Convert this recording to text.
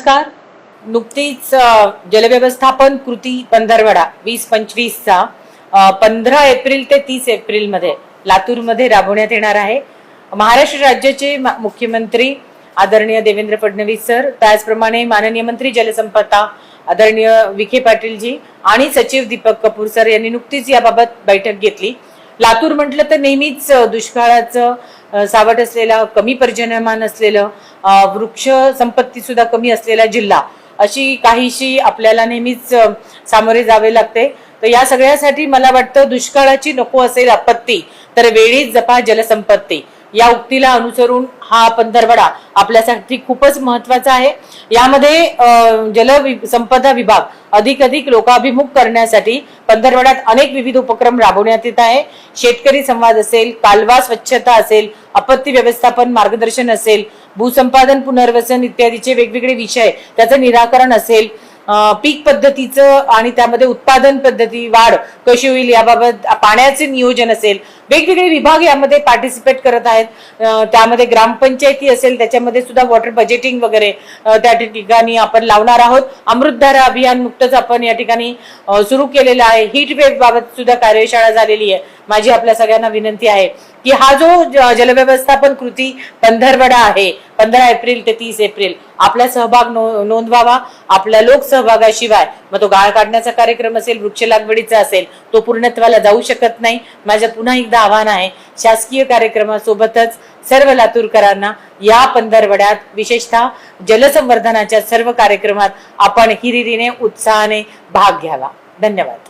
नमस्कार. नुकतीच जलव्यवस्थापन कृती पंधरवडा वीस पंचवीसचा पंधरा एप्रिल ते तीस एप्रिलमध्ये लातूरमध्ये राबवण्यात येणार आहे. महाराष्ट्र राज्याचे मुख्यमंत्री आदरणीय देवेंद्र फडणवीस सर त्याचप्रमाणे माननीय मंत्री जलसंपदा आदरणीय विखे पाटीलजी आणि सचिव दीपक कपूर सर यांनी नुकतीच याबाबत बैठक घेतली. लातूर म्हटलं तर नेहमीच दुष्काळाचं सावट असलेला कमी पर्जन्यमान असलेलं वृक्ष संपत्ती सुद्धा कमी असलेला जिल्हा अशी काहीशी आपल्याला नेहमीच सामोरे जावे लागते. तर या सगळ्यासाठी मला वाटतं दुष्काळाची नको असेल आपत्ती तर वेळीच जपा जलसंपत्ती. या उक्तीला अनुसरून हा पंधरवडा आपल्यासाठी खूपच महत्त्वाचा आहे. यामध्ये जल संपदा विभाग अधिक अधिक लोकाभिमुख करण्यासाठी पंधरवड्यात अनेक विविध उपक्रम राबवण्यात येत आहे. शेतकरी संवाद असेल कालवा स्वच्छता असेल आपत्ती व्यवस्थापन मार्गदर्शन असेल भूसंपादन पुनर्वसन इत्यादीचे वेगवेगळे विषय त्याचं निराकरण असेल पीक पद्धतीचं आणि त्यामध्ये उत्पादन पद्धती वाढ कशी होईल याबाबत पाण्याचे नियोजन असेल. वेगवेगळे विभाग यामध्ये पार्टिसिपेट करत आहेत. त्यामध्ये ग्रामपंचायती असेल त्याच्यामध्ये सुद्धा वॉटर बजेटिंग वगैरे त्या ठिकाणी आपण लावणार आहोत. अमृतधारा अभियान नुकतंच आपण या ठिकाणी सुरू केलेलं आहे. हीट वेव्ह बाबत सुद्धा कार्यशाळा झालेली आहे. माझी आपल्या सगळ्यांना विनंती आहे की हा जो ज- जलव्यवस्थापन कृती पंधरवडा आहे पंधरा एप्रिल ते तीस एप्रिल आपला सहभाग नोंदवावा. आपल्या लोकसहभागाशिवाय मग तो गाळ काढण्याचा कार्यक्रम असेल वृक्ष लागवडीचा असेल तो पूर्णत्वाला जाऊ शकत नाही. माझं पुन्हा एकदा आव्हान आहे शासकीय कार्यक्रमासोबतच सर्व लातूरकरांना या पंधरवड्यात विशेषतः जलसंवर्धनाच्या सर्व कार्यक्रमात आपण हिरिरीने उत्साहाने भाग घ्यावा. धन्यवाद.